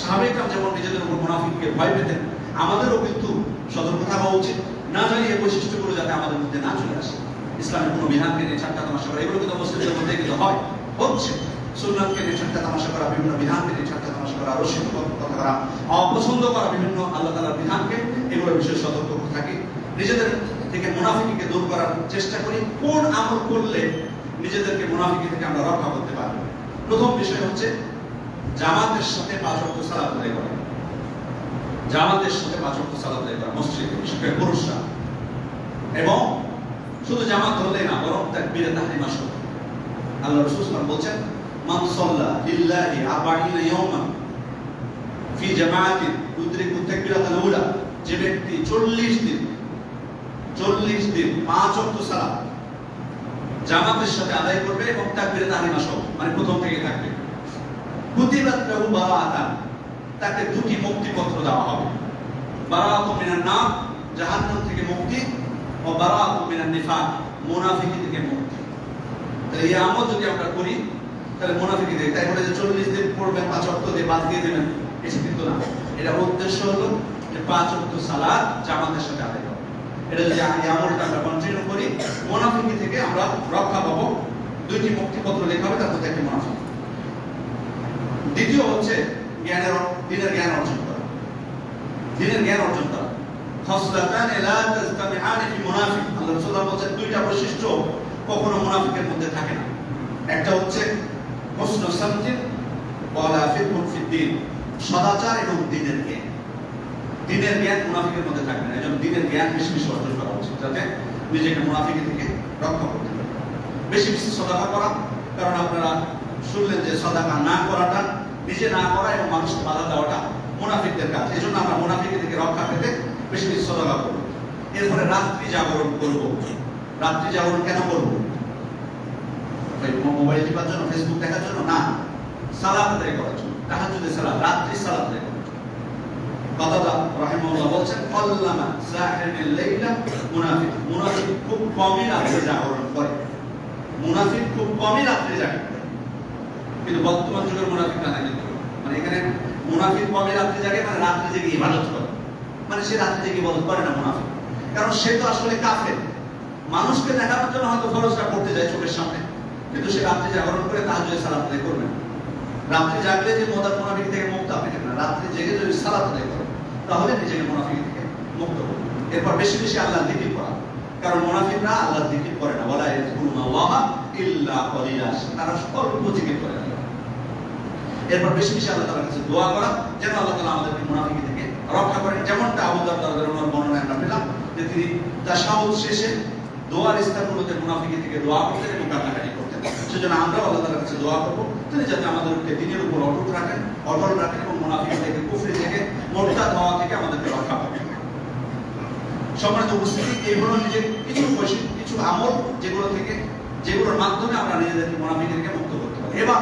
সাহাবেকরাম যেমন নিজেদের উপর মুনাফিককে ভয় পেতেন, আমাদেরও কিন্তু সতর্ক থাকা উচিত। না জানি এই বৈশিষ্ট্যগুলো যাতে আমাদের মধ্যে না চলে আসে। ইসলামের কোনো বিধানকে নিয়ে ঠাট্টা তামাশা করা, এগুলো কিন্তু মুসলিমদের মধ্যে কিন্তু হয়। হচ্ছে সুন্নাতকে নিয়ে ঠাট্টা তামাশা করা, বিভিন্ন বিধানকে নিয়ে ঠাট্টা তামাশা করা রসিদ কথা করা, অপছন্দ করা বিভিন্ন আল্লাহ তালার বিধানকে, এগুলোর বিষয়ে সতর্ক থাকি। নিজেদের থেকে মুনাফিকিকে দূর করার চেষ্টা করি। কোন আমল করলে নিজেদেরকে মুনাফিকি থেকে আমরা রক্ষা করতে পারব? প্রথম বিষয় হচ্ছে জামাতের সাথে পাঁচ অক্ট সালাত আদায় করা। জামাতের সাথে পাঁচ অক্ট সালাত আদায় করা মসজিদে বিশেষ করে পুরুষরা। এবং শুধু জামাত হলে না, বরং তাকবীরে তাহরিমা সহ আল্লাহ রাসূল আলাইহি বলছেন, মান সাল্লা ফি যে ব্যক্তি 40 দিন 40 দিন পাঁচ ওয়াক্ত সালাত জামাতের সাথে আদায় করবে এবং তাকবীরে তাহরিমা সহ মানে প্রথম তাকে দুটি মুক্তিপত্র দেওয়া হবে। জাহান্নাম থেকে মুক্তি, ও থেকে মুক্তি। তাহলে এই আমল যদি আমরা করি, তাহলে থেকে তাই বলে যে চল্লিশ দিন পড়বেন, পাঁচ দিয়ে বাদ দিয়ে দেবেন। এটা কিন্তু না। এটা উদ্দেশ্য হলো যে পাঁচ সালাদ জামাতের সাথে আদায় এটা যদি এই আমলটা আমরা কন্টিনিউ করি, মুনাফিকি থেকে আমরা রক্ষা পাবো। দুইটি মুক্তিপত্র লেখা হবে, তার মধ্যে একটি মুনাফিক। দ্বিতীয় হচ্ছে জ্ঞানের দিনের জ্ঞান অর্জন করা। দিনের জ্ঞান অর্জন করা। খসলাতান লা তাজতামিআন ফি মুনাফিক। আল্লাহ রাসূলুল্লাহ বলেছেন, দুইটা বৈশিষ্ট্য কখনো মুনাফিকের মধ্যে থাকে না। একটা হচ্ছে, হুসনু সামতিন ওয়ালা ফি দ্বীন সদাচার এবং দিনের জ্ঞান। দিনের জ্ঞান মুনাফিকের মধ্যে থাকবে না। এজন্য দিনের জ্ঞান বেশি বেশি অর্জন করা উচিত, যাতে নিজেকে মুনাফিকি থেকে রক্ষা করতে পারে। বেশি বেশি সদাকা করা, কারণ আপনারা শুনলেন যে সদাকা না করাটা নিজে না করা এবং মানুষকে বাধা দেওয়াটা মুনাফিকদের কাজ। এই জন্য আমরা মুনাফিকি থেকে রক্ষা পেতে বেশি বেশি সদাকা করব। এরপরে রাত্রি জাগরণ করব। রাত্রি জাগরণ কেন করব? মোবাইল টিপার জন্য ফেসবুক দেখার জন্য? না। সালাত আদায় করার জন্য। তাহাজ্জুদের সালাত? রাত্রি সালাত আদায় জন্য। কাতাদা রাহিমাহুল্লাহ বলছেন আল্লামা সাহিরুল লাইলা মুনাফিক। মুনাফিক খুব কমই রাত্রে জাগরণ করে। মুনাফিক খুব কমই রাত্রে জাগরণ কিন্তু বর্তমান যুগের মুনাফিকরা না কিন্তু মানে এখানে মুনাফিক কমই রাত্রে জাগে মানে রাত্রে জেগে ইবাদত করে। মানে সে রাত্রে জেগে ইবাদত করে না মুনাফিক। কারণ সে তো আসলে কাফের। মানুষকে দেখানোর জন্য হয়তো ফরজটা করতে যায় চোখের সামনে। কিন্তু সে রাত্রে জাগরণ করে তাহাজ্জুদের সালাত আদায় করবে না। রাত্রে জাগলে যে মোদার মুনাফিক থেকে মুক্ত হবে না। রাত্রে জেগে যদি সালাত আদায় করে, তাহলে নিজেকে মুনাফিক থেকে মুক্ত করবে। এরপর বেশি বেশি আল্লাহ দিকে করা কারণ মুনাফিকরা আল্লাহ জিকির করে না। বলা ইয়াজকুরুল্লাহ ইল্লা কলিলা, তারা অল্প জিকির করে এরপর বেশি বেশি আল্লাহ তাআলার কাছে দোয়া করা, যেন আল্লাহ তাআলা আমাদেরকে মুনাফিকি থেকে রক্ষা করেন। যেমনটা আবু রাদিয়াল্লাহু বর্ণনায় আমরা পেলাম যে তিনি তাশাহুদ শেষে দোয়ার স্থানগুলোতে মুনাফিকি থেকে দোয়া করতেন এবং কান্নাকাটি করতেন। সেজন্য আমরাও আল্লাহ তাআলার কাছে দোয়া করব, তিনি যাতে আমাদেরকে দিনের উপর অটুট রাখেন, অটল রাখেন এবং মুনাফিকি থেকে কুফরি থেকে মোরতাদ হওয়া থেকে আমাদেরকে রক্ষা করেন। সম্মানিত উপস্থিতি এইগুলো নিজের কিছু কিছু আমল যেগুলো থেকে যেগুলোর মাধ্যমে আমরা নিজেদেরকে মুনাফিকি থেকে মুক্ত করতে পারি। এবার